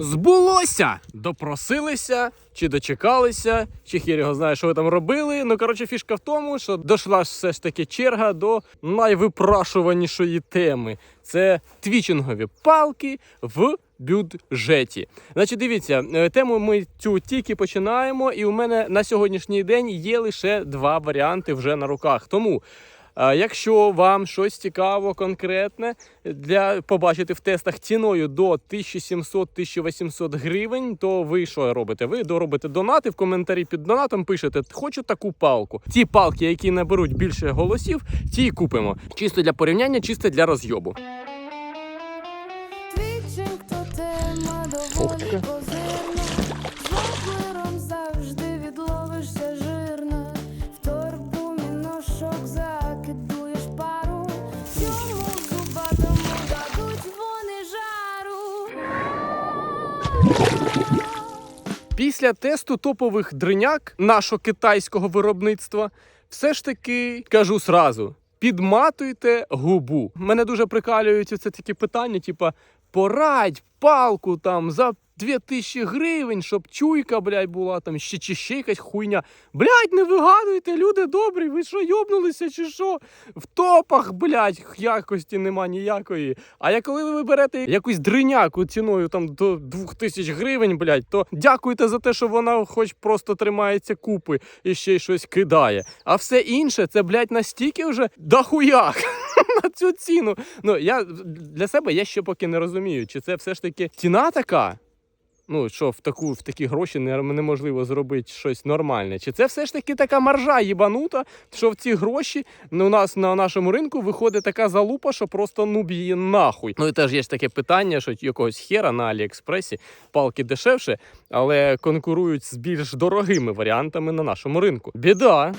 Збулося! Допросилися, чи дочекалися, чи хір його знає, що ви там робили. Ну, коротше, фішка в тому, що дійшла ж все ж таки черга до найвипрашуванішої теми. Це твічингові палки в бюджеті. Значить, дивіться, е, тему ми цю тільки починаємо, і у мене на сьогоднішній день є лише два варіанти вже на руках. Тому. А Якщо вам щось цікаво, конкретне для побачити в тестах ціною до 1700-1800 гривень, то ви що робите? Ви доробите донати в коментарі під донатом, пишете хочу таку палку. Ті палки, які наберуть більше голосів, ті і купимо. Чисто для порівняння, чисто для розйобу. Твічинг Після тесту топових дриняк нашого китайського виробництва, все ж таки кажу сразу: підматуйте губу. Мене дуже прикалюють це такі питання, типа порадь палку там за 2000 гривень, щоб чуйка, блядь, була там ще чи ще якась хуйня. Блядь, не вигадуйте, люди добрі, ви що, йобнулися чи що? В топах, блядь, якості нема ніякої. А як коли ви берете якусь дриняку ціною там до 2000 гривень, блядь, то дякуйте за те, що вона хоч просто тримається купи і ще й щось кидає. А все інше, це, блядь, настільки вже дохуяк на цю ціну. Ну, я для себе я ще поки не розумію, чи це все ж таки ціна така. Ну, що в таку в такі гроші неможливо зробити щось нормальне. Чи це все ж таки така маржа їбанута, що в ці гроші ну, у нас на нашому ринку виходить така залупа, що просто ну б її нахуй. Ну і теж є ж таке питання, що якогось хера на Аліекспресі палки дешевше, але конкурують з більш дорогими варіантами на нашому ринку. Біда.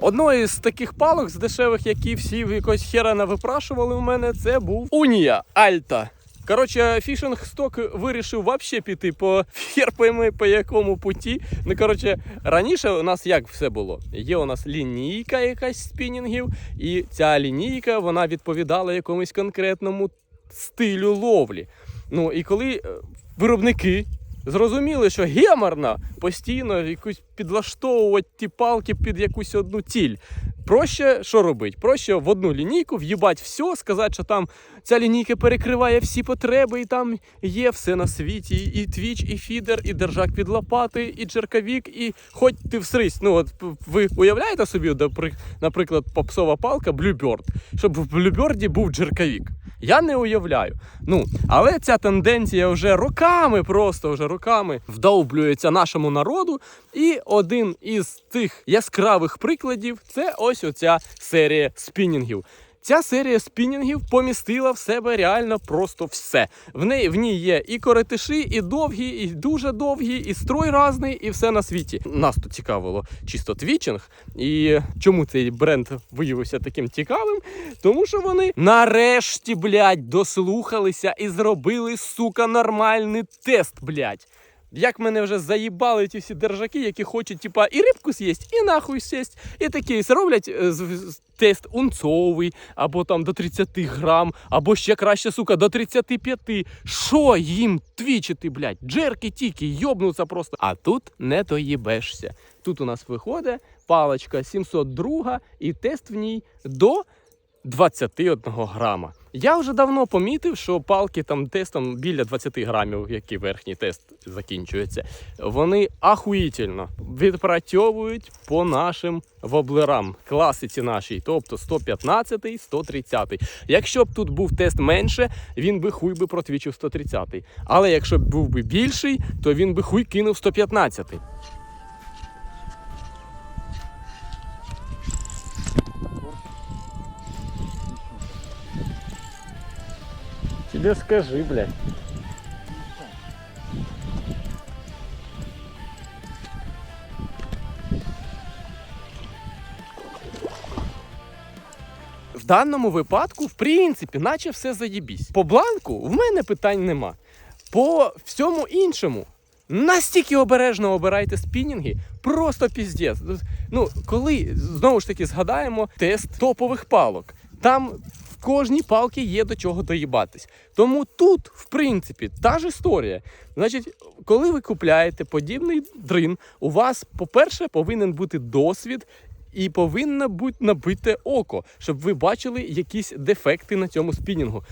Одною з таких палок з дешевих, які всі в якось хера навипрашували у мене, це був Унія Альта. Коротше, фішинг сток вирішив вообще піти по хер пойми по якому путі. Ну коротше, раніше у нас як все було? Є у нас лінійка якась спінінгів, і ця лінійка вона відповідала якомусь конкретному стилю ловлі. Ну і коли е, виробники зрозуміли, що геморно постійно якусь підлаштовувати ті палки під якусь одну ціль. Проще що робить? Проще в одну лінійку в'їбать все, сказати, що там ця лінійка перекриває всі потреби, і там є все на світі. І твіч, і фідер, і держак під лопати, і джеркавік, і хоч ти всрись. Ну от ви уявляєте собі, наприклад, попсова палка Bluebird, щоб в Bluebird був джеркавік. Я не уявляю. Ну, але ця тенденція вже роками, просто вже роками вдовблюється нашому народу. І один із тих яскравих прикладів це ось оця серія спінінгів. Ця серія спінінгів помістила в себе реально просто все. В неї в ній є і коротиші, і довгі, і дуже довгі, і строй разний, і все на світі. Нас тут цікавило чисто твічинг. І чому цей бренд виявився таким цікавим? Тому що вони нарешті, блядь, дослухалися і зробили, сука, нормальний тест, блядь. Як мене вже заїбали ті всі держаки, які хочуть, типа, і рибку з'їсть, і нахуй сесть. І такі зроблять е, тест унцовий, або там до 30 грам, або ще краще, сука, до 35. Що їм твічити, блядь? Джерки тільки йобнуться просто. А тут не доїбешся. Тут у нас виходить паличка 702 і тест в ній до 21 грама. Я вже давно помітив, що палки там тестом біля 20 грамів, який верхній тест закінчується, вони ахуїтельно відпрацьовують по нашим воблерам, класиці нашій, тобто 115 130 Якщо б тут був тест менше, він би хуй би протвічив 130 Але якщо б був би більший, то він би хуй кинув 115 Тебе скажи, блядь. В даному випадку, в принципі, наче все заєбісь. По бланку в мене питань нема. По всьому іншому. Настільки обережно обирайте спінінги, просто піздець. Ну коли знову ж таки згадаємо тест топових палок, там кожній палці є до чого доїбатись. Тому тут, в принципі, та ж історія. Значить, коли ви купляєте подібний дрин, у вас, по-перше, повинен бути досвід. І повинно бути набите око, щоб ви бачили якісь дефекти на цьому спінінгу.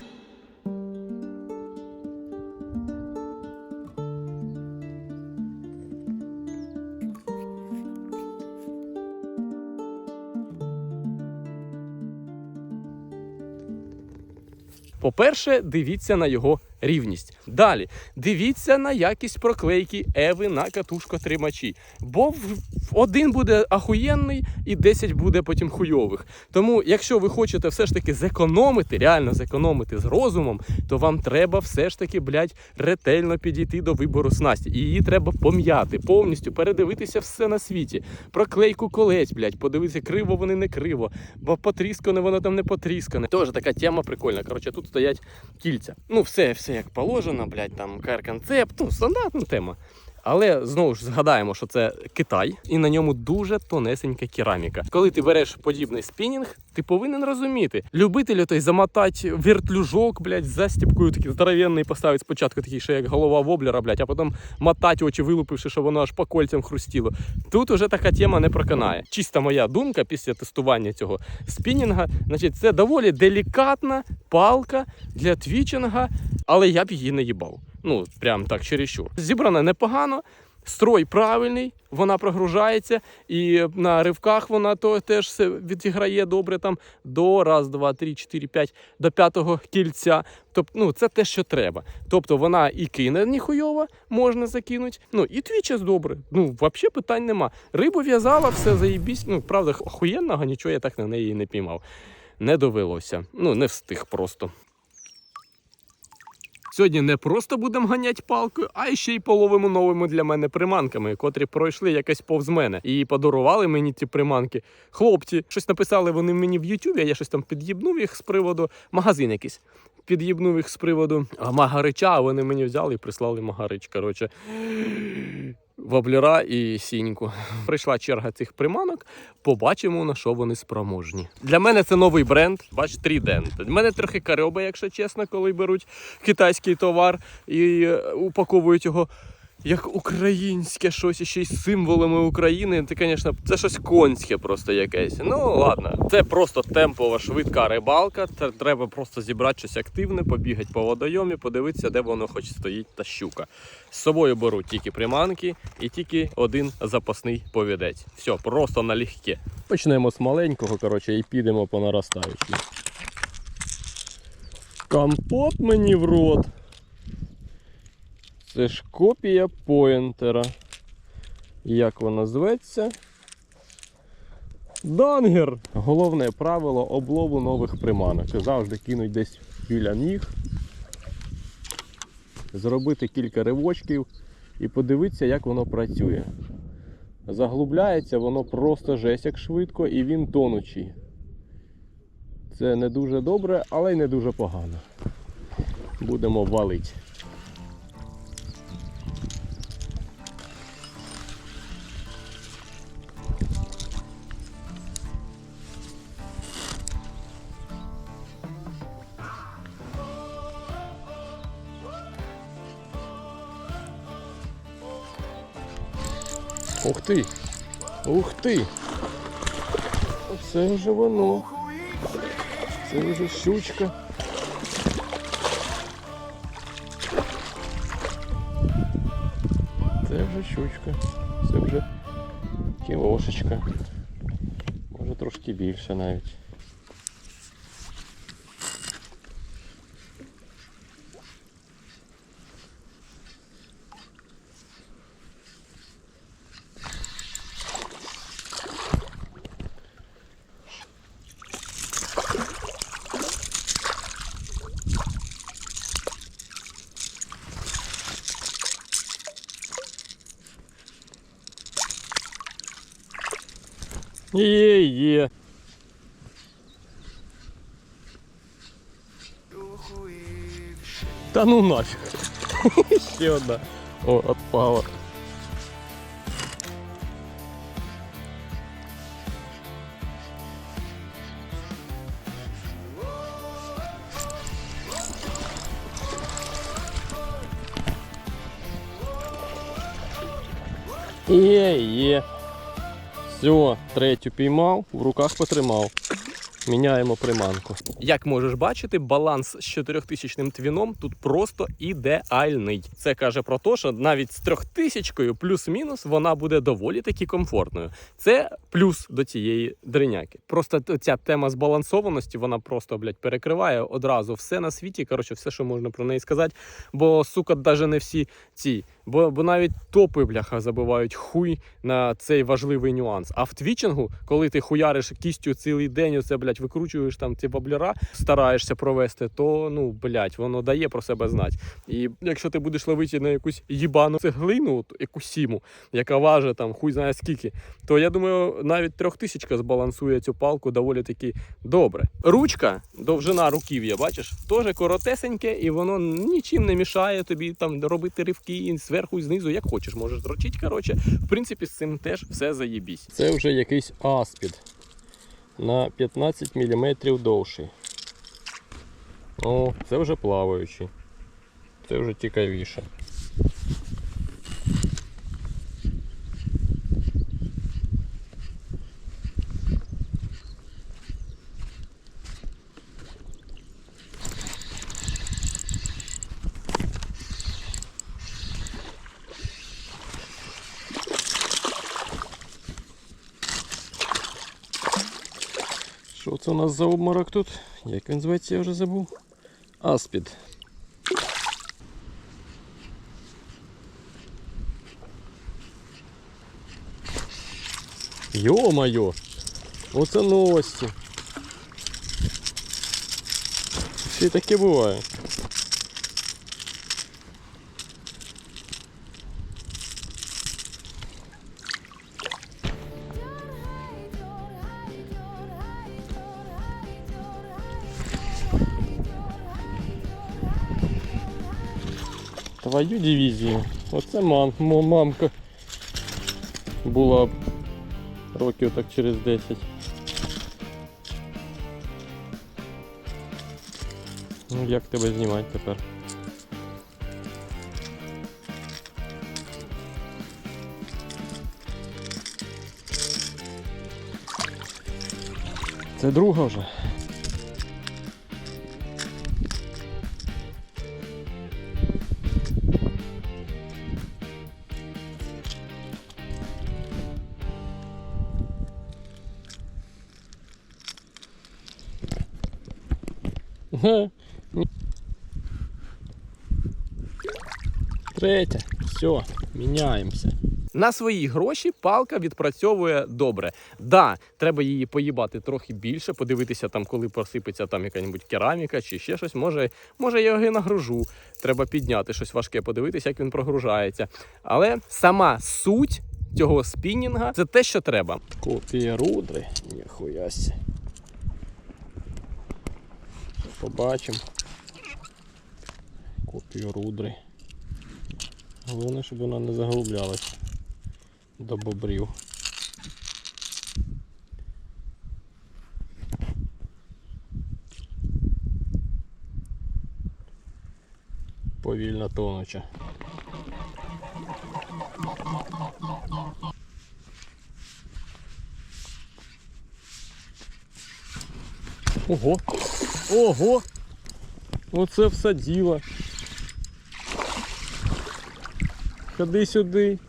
По-перше, дивіться на його рівність. Далі дивіться на якість проклейки Еви на катушкотримачі. Бо в- один буде ахуєнний і 10 буде потім хуйових. Тому, якщо ви хочете все ж таки зекономити, реально зекономити з розумом, то вам треба все ж таки, блядь, ретельно підійти до вибору снасті. І її треба пом'яти, повністю передивитися все на світі. Проклейку колець, блядь, подивитися, криво вони не криво, бо потріскане воно там не потріскане. Теж така тема прикольна. Коротше, тут стоять кільця. Ну, все, все як положено, блядь, там кар-концепт, ну, стандартна тема. Але знову ж згадаємо, що це Китай, і на ньому дуже тонесенька кераміка. Коли ти береш подібний спінінг, ти повинен розуміти. Любитель той замотати вертлюжок, блядь, застіпкою такий здоровенний поставить спочатку такий, що як голова воблера, блядь, а потім мотати очі вилупивши, щоб воно аж по кольцям хрустіло. Тут уже така тема не проканає. Чиста моя думка після тестування цього спінінга. Значить, це доволі делікатна палка для твічинга, але я б її не їбав. Ну, прям так чересчур. Зібрана непогано, строй правильний, вона прогружається, і на ривках вона то теж відіграє добре там до раз, два, три, чотири, п'ять до п'ятого кільця. Тобто, ну, це те, що треба. Тобто вона і кине ніхуйово, можна закинути. Ну і твічес добре. Ну, взагалі питань нема. Рибу в'язала, все заїбісь. Ну, правда, охуєнного нічого я так на неї не піймав. Не довелося. Ну, не встиг просто. Сьогодні не просто будемо ганяти палкою, а ще й половимо новими для мене приманками, котрі пройшли якось повз мене і подарували мені ці приманки. Хлопці, щось написали вони мені в Ютубі, а я щось там під'їбнув їх з приводу. Магазин якийсь. Під'їбнув їх з приводу магарича, а вони мені взяли і прислали магарич. Коротше, воблера і сіньку. Прийшла черга цих приманок. Побачимо, на що вони спроможні. Для мене це новий бренд. Бач, 3D. Для мене трохи карьоба, якщо чесно, коли беруть китайський товар і е, упаковують його. Як українське щось ще й з символами України, це, звісно, це щось конське просто якесь. Ну ладно, це просто темпова, швидка рибалка. Це треба просто зібрати щось активне, побігати по водойомі, подивитися, де воно хоч стоїть та щука. З собою беру тільки приманки і тільки один запасний повідець. Все, просто налегке. Почнемо з маленького, коротше, і підемо по наростаючій. Компот мені в рот. Це ж копія поінтера. Як вона зветься? Дангер! Головне правило облову нових приманок. Завжди кинуть десь біля ніг. Зробити кілька ривочків і подивитися, як воно працює. Заглубляється воно просто жесть як швидко і він тонучий. Це не дуже добре, але й не дуже погано. Будемо валити. Ти! Ух ти! Це вже воно. Це вже щучка. Це вже щучка. Це вже кілошечка. Може трошки більше навіть. Є, є. Та ну нафіг. Ще одна. О, отпала. Е-е. Все, третю піймав, в руках потримав. Міняємо приманку. Як можеш бачити, баланс з 4000 твіном тут просто ідеальний. Це каже про те, що навіть з 3000 плюс-мінус вона буде доволі таки комфортною. Це плюс до цієї дриняки. Просто ця тема збалансованості, вона просто блядь, перекриває одразу все на світі. Коротше, все, що можна про неї сказати. Бо сука, навіть не всі ці. Бо, бо навіть топи, бляха, забивають хуй на цей важливий нюанс. А в твічингу, коли ти хуяриш кістю цілий день, оце, блядь, викручуєш там ці баблера, стараєшся провести, то ну, блядь, воно дає про себе знати. І якщо ти будеш ловити на якусь їбану цеглину, якусь сіму, яка важить там хуй знає скільки, то я думаю, навіть трьохтисячка збалансує цю палку доволі таки добре. Ручка, довжина руків'я, бачиш, теж коротесеньке, і воно нічим не мішає тобі там робити ривки зверху і знизу, як хочеш, можеш зрочити. Коротше, в принципі, з цим теж все заєбісь. Це вже якийсь аспід на 15 мм довший. О, це вже плаваючий. Це вже цікавіше. Що це у нас за обморок тут? Як він зветься, я вже забув. Аспід. Йо-моє! Оце новості. Й таке буває. Твою дивізію. Оце мам, мамка була років так через 10. Ну як тебе знімати тепер? Це друга вже. Третя. Все, міняємося. На свої гроші палка відпрацьовує добре. Да, треба її поїбати трохи більше, подивитися там, коли посипеться там яка-небудь кераміка чи ще щось. Може, може я його нагружу. Треба підняти щось важке, подивитися, як він прогружається. Але сама суть цього спінінга це те, що треба. Копія рудри, ніхуяся. Побачимо. Копію рудри. Головне, щоб вона не заглублялась до бобрів. Повільно тонуча. Ого! Ого! Оце все діло. Ходи сюди.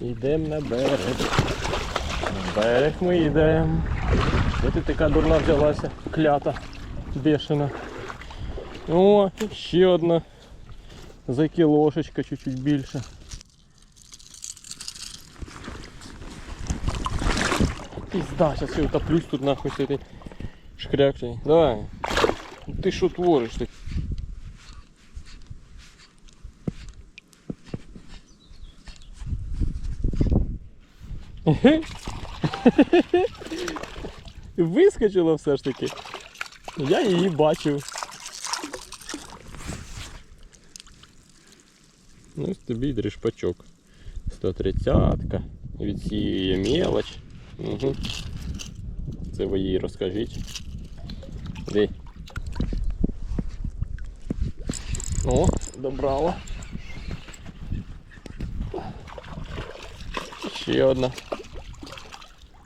Йдемо на берег. На берег ми йдемо. Де ти така дурна взялася? Клята, бешена. О, ще одна. За кілошечка чуть-чуть більше. Пизда, сейчас я утоплюсь тут нахуй этой шкрякшей. Давай. Ты что творишь ты? Вискочила все ж таки. Я її бачив. Ну, ось тобі дрішпачок. 130-ка. Відсіює мелоч. Угу. Це ви їй розкажіть. Де? О, добрала. Ще одна.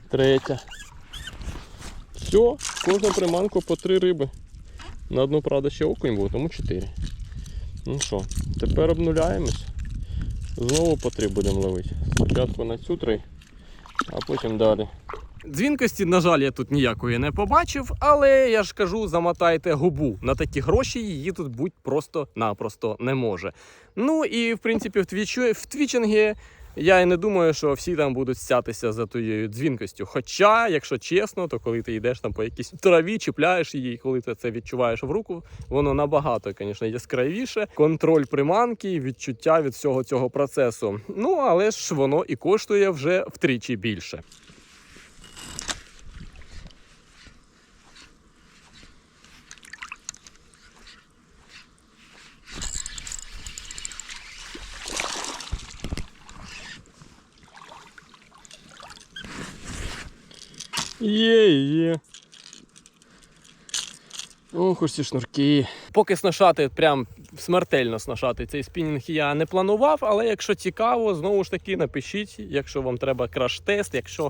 Третя. Все, кожну приманку по три риби. На одну, правда, ще окунь був, тому чотири. Ну що, тепер обнуляємось. Знову по три будемо ловити. Спочатку на цю три, а потім далі. Дзвінкості, на жаль, я тут ніякої не побачив, але я ж кажу, замотайте губу. На такі гроші її тут будь просто-напросто не може. Ну і в принципі в, твічу, в твічингі я і не думаю, що всі там будуть стятися за тією дзвінкостю. Хоча, якщо чесно, то коли ти йдеш там по якійсь траві, чіпляєш її, коли ти це відчуваєш в руку, воно набагато, звісно, яскравіше. Контроль приманки, відчуття від всього цього процесу. Ну але ж воно і коштує вже втричі більше. Є, є. Ох, ось ці шнурки. Поки сношати, прям смертельно сношати цей спінінг я не планував, але якщо цікаво, знову ж таки напишіть, якщо вам треба краш-тест, якщо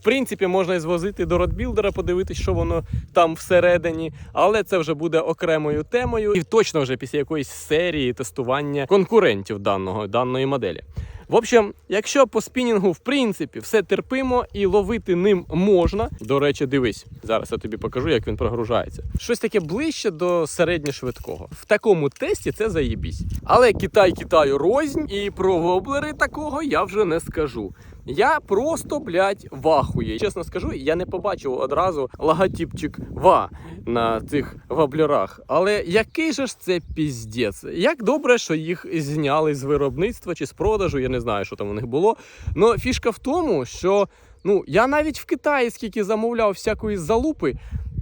в принципі можна і звозити до родбілдера, подивитись, що воно там всередині. Але це вже буде окремою темою, і точно вже після якоїсь серії тестування конкурентів даного, даної моделі. В общем, якщо по спінінгу в принципі все терпимо і ловити ним можна. До речі, дивись, зараз я тобі покажу, як він прогружається. Щось таке ближче до середньошвидкого. В такому тесті це заєбісь. Але Китай Китаю рознь, і про воблери такого я вже не скажу. Я просто, блядь, вахує. Чесно скажу, я не побачив одразу логотипчик ва на цих воблерах. Але який же ж це піздець? Як добре, що їх зняли з виробництва чи з продажу, я не знаю, що там у них було. Но фішка в тому, що ну я навіть в Китаї скільки замовляв всякої залупи.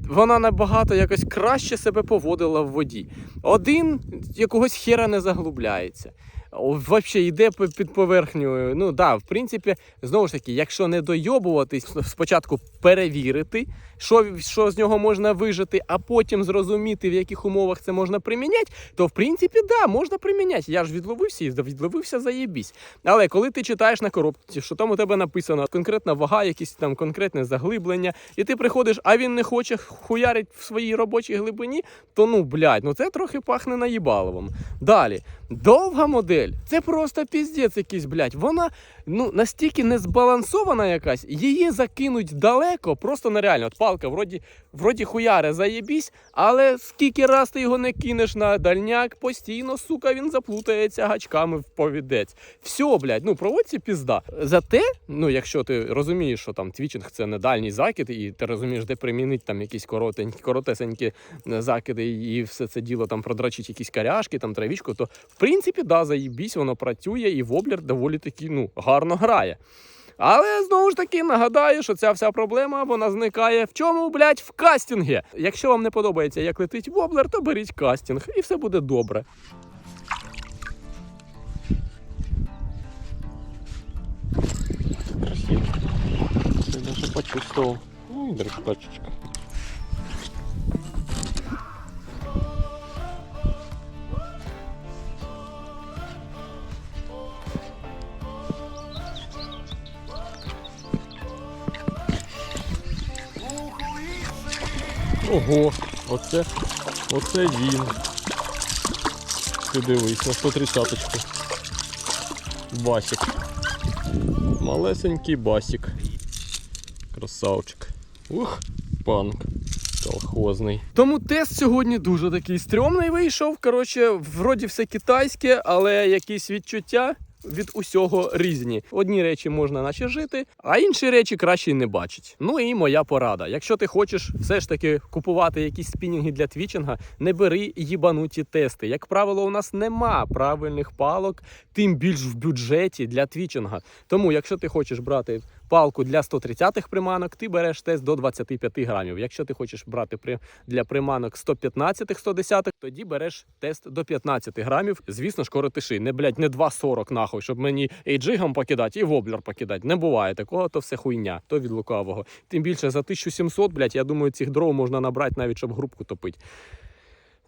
Вона набагато якось краще себе поводила в воді. Один якогось хера не заглубляється. Взагалі йде під поверхню. Ну да, в принципі, знову ж таки, якщо не дойобуватись, спочатку перевірити, що, що з нього можна вижити, а потім зрозуміти, в яких умовах це можна приміняти, то в принципі, да, можна приміняти. Я ж відловився і відловився заєбісь. Але коли ти читаєш на коробці, що там у тебе написано конкретна вага, якісь там конкретне заглиблення, і ти приходиш, а він не хоче хуярить в своїй робочій глибині, то ну блядь, ну це трохи пахне наїбаловим. Далі, довга модель, це просто піздець якийсь, блядь. Вона ну настільки не збалансована якась, її закинуть далеко, просто нереально. От палка, вроді, вроді хуяре заєбісь, але скільки раз ти його не кинеш на дальняк, постійно, сука, він заплутається гачками в повідець. Все, блядь, ну проводці пізда. Зате, ну якщо ти розумієш, що там твічинг це не дальній закид, і ти розумієш, де примінити там якісь коротенькі, коротесенькі е, закиди, і все це діло там продрачить якісь каряшки, там травічку, то в принципі, да, заїбісь, воно працює, і воблер доволі таки ну, гарно грає. Але знову ж таки нагадаю, що ця вся проблема вона зникає в чому, блядь, в кастингі. Якщо вам не подобається, як летить воблер, то беріть кастинг, і все буде добре. Я даже почувствовал. Ой, дрожпачечка. Ого, оце, оце він. Ти дивись, на 130-ку. Басик. Малесенький басик. Красавчик. Ух, панк. Колхозний. Тому тест сьогодні дуже такий стрьомний вийшов. Коротше, вроді все китайське, але якісь відчуття від усього різні. Одні речі можна наче жити, а інші речі краще не бачить. Ну і моя порада. Якщо ти хочеш все ж таки купувати якісь спінінги для твічинга, не бери їбануті тести. Як правило, у нас нема правильних палок, тим більш в бюджеті для твічинга. Тому, якщо ти хочеш брати палку для 130-х приманок, ти береш тест до 25 грамів. Якщо ти хочеш брати для приманок 115-х, 110-х, тоді береш тест до 15 грамів. Звісно ж, коротиши. Не, блядь, не 2,40 нахуй, щоб мені і джигом покидати, і воблер покидати. Не буває такого, то все хуйня, то від лукавого. Тим більше за 1700, блядь, я думаю, цих дров можна набрати навіть, щоб грубку топити.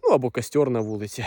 Ну або костер на вулиці.